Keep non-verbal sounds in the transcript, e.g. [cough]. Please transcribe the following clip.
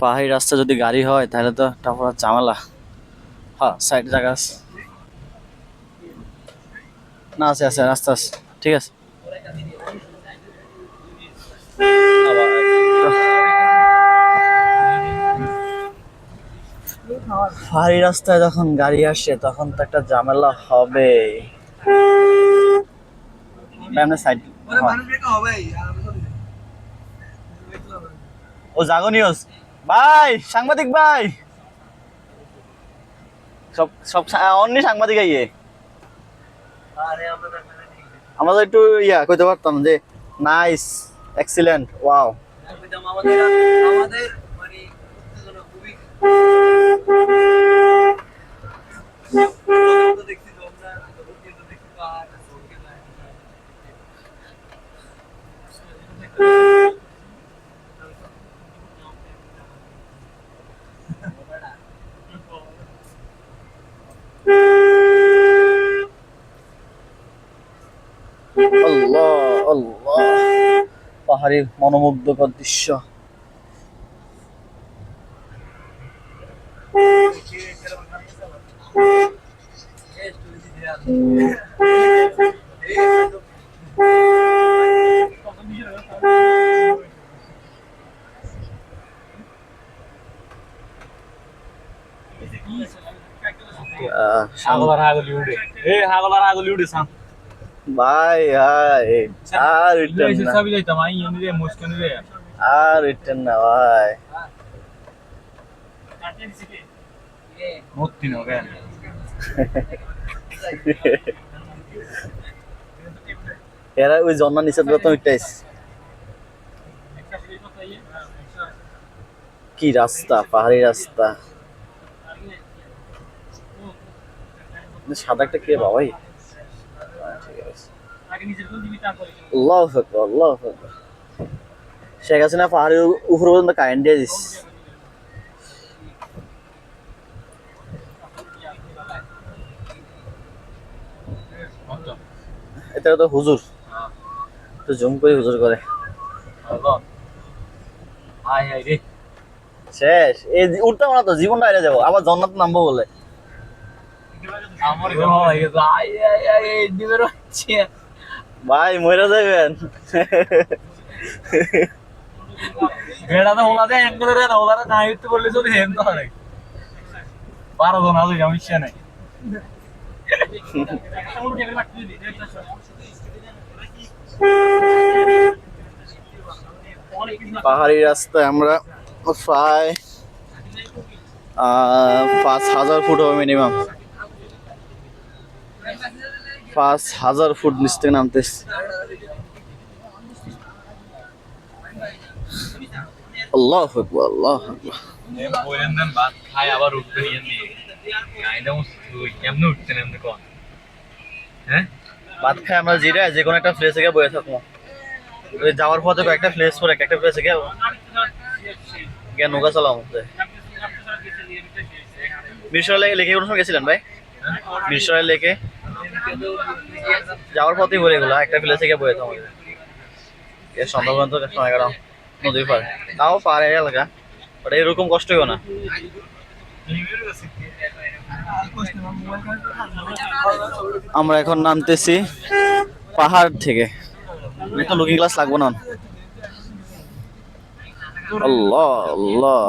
পাহাড়ি রাস্তা যদি গাড়ি হয় তাহলে তো তারপর ঝামেলা। হ্যাঁ সাইড জায়গা আছে। না আছে আছে রাস্তা আছে ঠিক আছে। পাহাড়ি রাস্তায় যখন গাড়ি আসে তখন তো একটা ঝামেলা হবে। সাইড ও জাগো নিউজ ভাই সাংবাদিক ভাই। সব সব অন্য সাংবাদিক আইয়ে। আমরা তো একটু ইয়া কইতে পারতাম যে নাইস এক্সিলেন্ট ওয়াও আমাদের [laughs] আল্লাহ আল্লাহ। পাহাড়ি মনোমুগ্ধকর দৃশ্য। আহ, হাগলার হাগলি উড়ে। এই হাগলার হাগলি উড়ে সাম। ভাই হাই আর রিটার্ন না। সবই যাইতাম আই এমনি রে মুশকিল রে। আর রিটার্ন না ভাই। মুক্তি নো কেন? [laughs] এরা ওই প্রথম ইটাইস কি রাস্তা পাহাড়ি রাস্তা। সাদা একটা কে বাবাই? আল্লাহ আকবার আল্লাহ আকবার। শেখ হাসিনা পাহাড়ের উপর পর্যন্ত কারেন্ট দিয়ে দিস। এটা তো হুজুর। তো জুম করে হুজুর করে। শেষ। এই উঠতাম না তো জীবনটা হারিয়ে যাব। আবার জন্নাত নামবো বলে। আমার ভাই মরে যাবেন। বেড়া তো ওলাতে অ্যাঙ্গেল রে না ওলাতে না হইতে বললে চলে হেম তো হয়। বারো জন আছে সমস্যা নাই। পাহাড়ি রাস্তায় আমরা প্রায় আহ, পাঁচ হাজার ফুট হবে মিনিমাম পাঁচ হাজার ফুট নিচ থেকে নামতেছি। আল্লাহ হ্যাঁ? ভাত খাই আমরা জিরে যে কোনো একটা গিয়ে থাকব। যাওয়ার পথে একটা প্লেস পরে, একটা প্লেসে গিয়ে গিয়ে নৌকা চালাম মিরসরা লেকে কোনো সময় গেছিলেন ভাই? মিরসরা লেকে? যাওয়ার পথেই বলে এগুলো একটা প্লেসে থেকে বসে থাকব এর সন্ধ্যাবন্ত সময় কাটাম নদীর পার তাও পারে এলাকা ওটা এরকম কষ্ট হইব না। আমরা এখন নামতেছি পাহাড় থেকে। একটা লুকিং গ্লাস লাগবো না। আল্লাহ আল্লাহ।